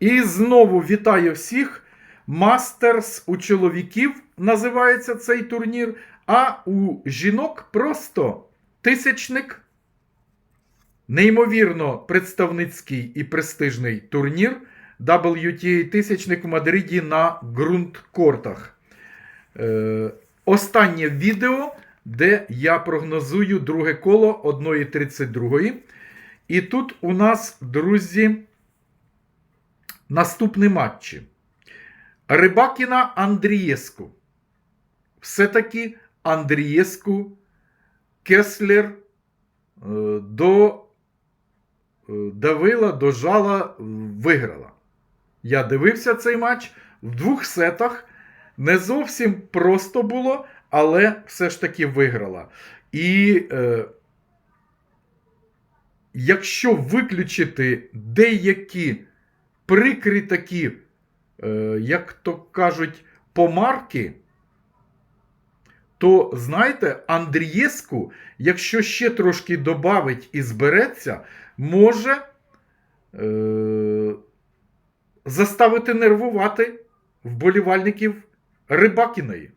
І знову вітаю всіх. Мастерс у чоловіків називається цей турнір, а у жінок просто тисячник. Неймовірно представницький і престижний турнір WTA тисячник в Мадриді на ґрунт-кортах. Е, останнє відео, де я прогнозую друге коло 1.32. І тут у нас, друзі, наступні матчі. Рибакіна Андрієску. Все-таки Андрієску Кеслер е, до е, давила, дожала, виграла. Я дивився цей матч в двох сетах. Не зовсім просто було, але все ж таки виграла. І е, якщо виключити деякі прикрі такі, е, як то кажуть, помарки, то знаєте, Андрієску, якщо ще трошки добавить і збереться, може е, заставити нервувати вболівальників Рибакіної.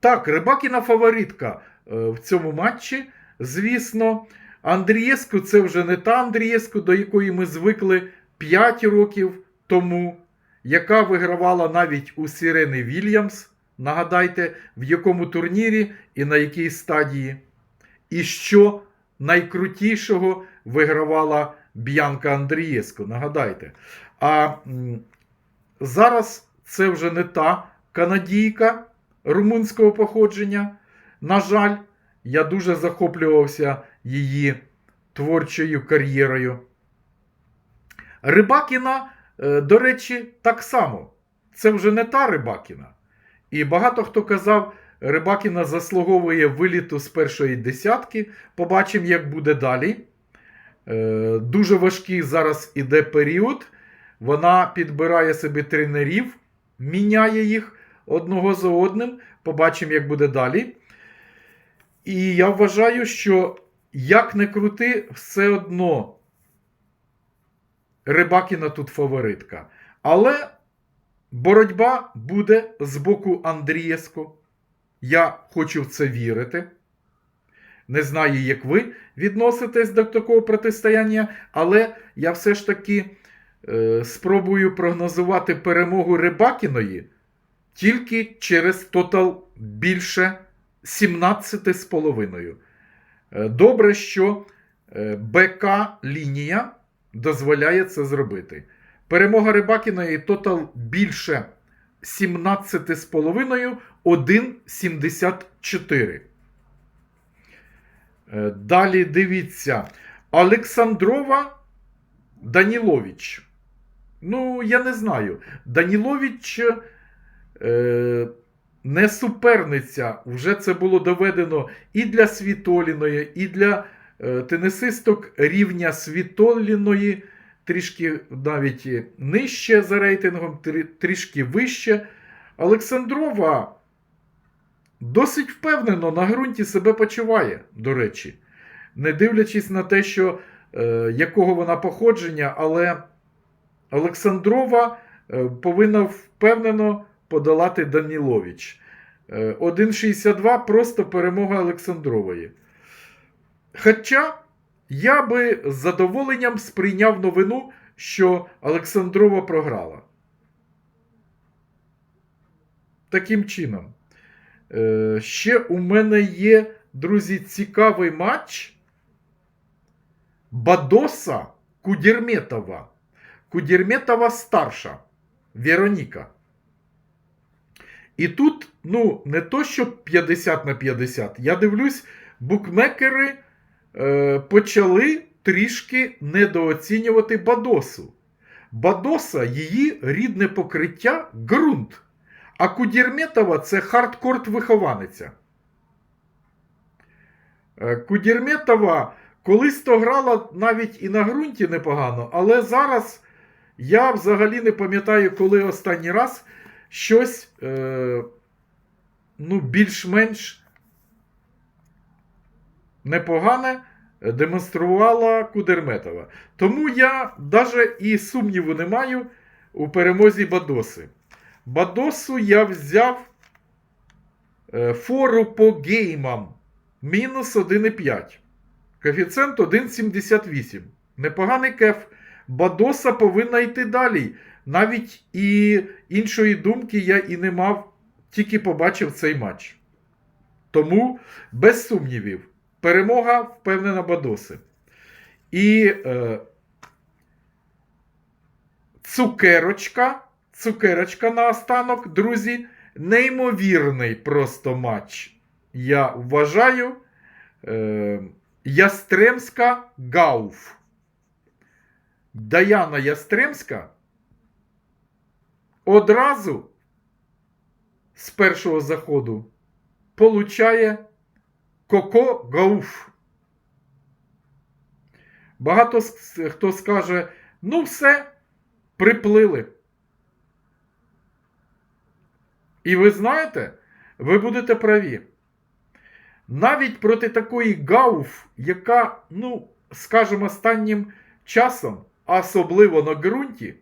Так, Рибакіна фаворитка е, в цьому матчі. Звісно, Андрієску це вже не та Андрієску, до якої ми звикли 5 років тому, яка вигравала навіть у Сірени Вільямс. Нагадайте, в якому турнірі і на якій стадії. І що найкрутішого вигравала Б'янка Андрієску. Нагадайте. А зараз це вже не та канадійка румунського походження. На жаль, я дуже захоплювався її творчою кар'єрою. Рибакіна, е, до речі, так само. Це вже не та Рибакіна. І багато хто казав, Рибакіна заслуговує виліту з першої десятки. Побачимо, як буде далі. Е, Дуже важкий зараз іде період. Вона підбирає собі тренерів, міняє їх одного за одним. Побачимо, як буде далі. І я вважаю, що як не крути, все одно Рибакіна тут фаворитка. Але боротьба буде з боку Андрієску. Я хочу в це вірити. Не знаю, як ви відноситесь до такого протистояння, але я все ж таки е, спробую прогнозувати перемогу Рибакіної тільки через тотал більше 17,5. Е, Добре, що е, БК-лінія дозволяє це зробити. Перемога Рибакіної тотал більше 17,5, 1,74. Е, Далі дивіться. Олександрова Данілович. Ну, я не знаю. Данілович не суперниця. Вже це було доведено і для Світоліної, і для е, тенісисток рівня Світоліної, трішки навіть нижче за рейтингом, трішки вище. Олександрова досить впевнено на ґрунті себе почуває, до речі. Не дивлячись на те, що е, якого вона походження, але Олександрова е, повинна впевнено подолати Данілович. Е, 1,62 просто перемога Олександрової. Хоча я би з задоволенням сприйняв новину, що Олександрова програла. Таким чином. Е, ще у мене є, друзі, цікавий матч. Бадоса Кудерметова. Кудерметова старша. Вероніка. І тут, ну, не то, що 50 на 50. Я дивлюсь, букмекери е, почали трішки недооцінювати Бадосу. Бадоса її рідне покриття ґрунт. А Кудірметова це хардкорт вихованиця. Е, Кудірметова колись то грала навіть і на ґрунті непогано, але зараз я взагалі не пам'ятаю, коли останній раз щось е, ну, більш-менш непогане демонструвала Кудерметова. Тому я навіть і сумніву не маю у перемозі Бадоси. Бадосу я взяв е, фору по геймам мінус 1,5. Коефіцієнт 1,78. Непоганий кеф. Бадоса повинна йти далі. Навіть і іншої думки я і не мав, тільки побачив цей матч. Тому, без сумнівів, перемога впевнена Бадоси. І е, цукерочка. Цукерочка на останок, друзі. Неймовірний просто матч. Я вважаю. Е, Ястремська Гауф. Даяна Ястремська одразу з першого заходу получає Коко Гауф. Багато хто скаже: ну все, приплили. І ви знаєте, ви будете праві. Навіть проти такої Гауф, яка, ну, скажімо, останнім часом, особливо на ґрунті,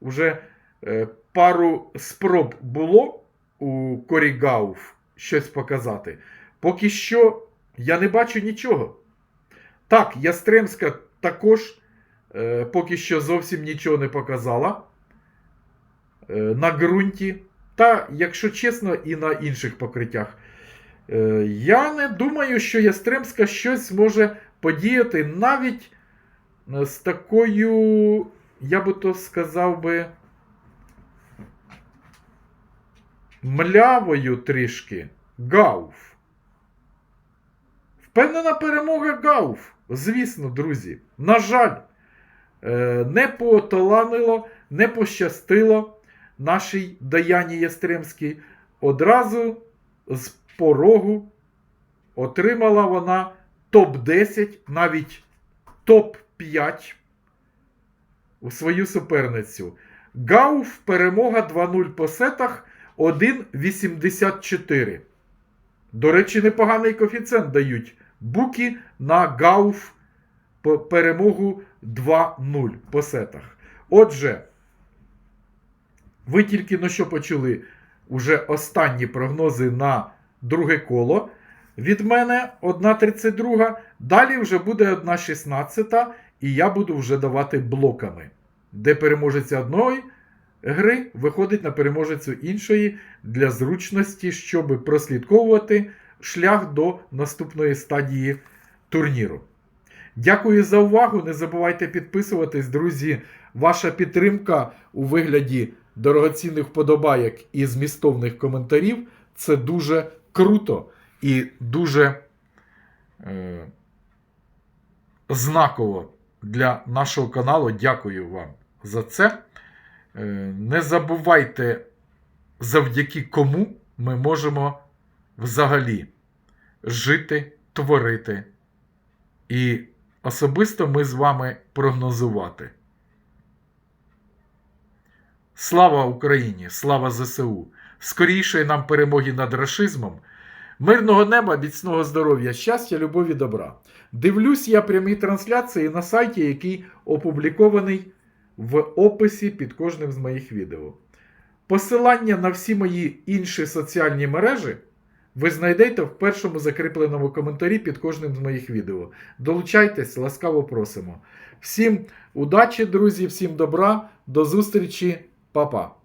вже е, пару спроб було у Корі Гауф щось показати. Поки що я не бачу нічого. Так, Ястремська також е, поки що зовсім нічого не показала е, на ґрунті. Та, якщо чесно, і на інших покриттях. Е, я не думаю, що Ястремська щось зможе подіяти навіть е, з такою, я би то сказав би, млявою трішки Гауф. Впевнена перемога Гауф. Звісно, друзі. На жаль, е, не поталанило, не пощастило нашій Даяні Ястремській. Одразу з порогу отримала вона топ-10, навіть топ-5 у свою суперницю. Гауф перемога 2-0 по сетах 1,84. До речі, непоганий коефіцієнт дають буки на Гауф перемогу 2-0 по сетах. Отже, ви тільки на що почули уже останні прогнози на друге коло. Від мене 1,32. Далі вже буде 1,16, і я буду вже давати блоками, де переможеться одної гри виходить на переможецю іншої для зручності, щоб прослідковувати шлях до наступної стадії турніру. Дякую за увагу. Не забувайте підписуватись, друзі. Ваша підтримка у вигляді дорогоцінних вподобайок і змістовних коментарів це дуже круто і дуже е, знаково для нашого каналу. Дякую вам за це. Е, не забувайте, завдяки кому ми можемо взагалі жити, творити. І особисто ми з вами прогнозувати. Слава Україні! Слава ЗСУ! Скорішої нам перемоги над рашизмом, мирного неба, міцного здоров'я, щастя, любові, добра. Дивлюсь я прямі трансляції на сайті, який опублікований в описі під кожним з моїх відео. Посилання на всі мої інші соціальні мережі ви знайдете в першому закріпленому коментарі під кожним з моїх відео. Долучайтесь, ласкаво просимо. Всім удачі, друзі, всім добра, до зустрічі, па-па.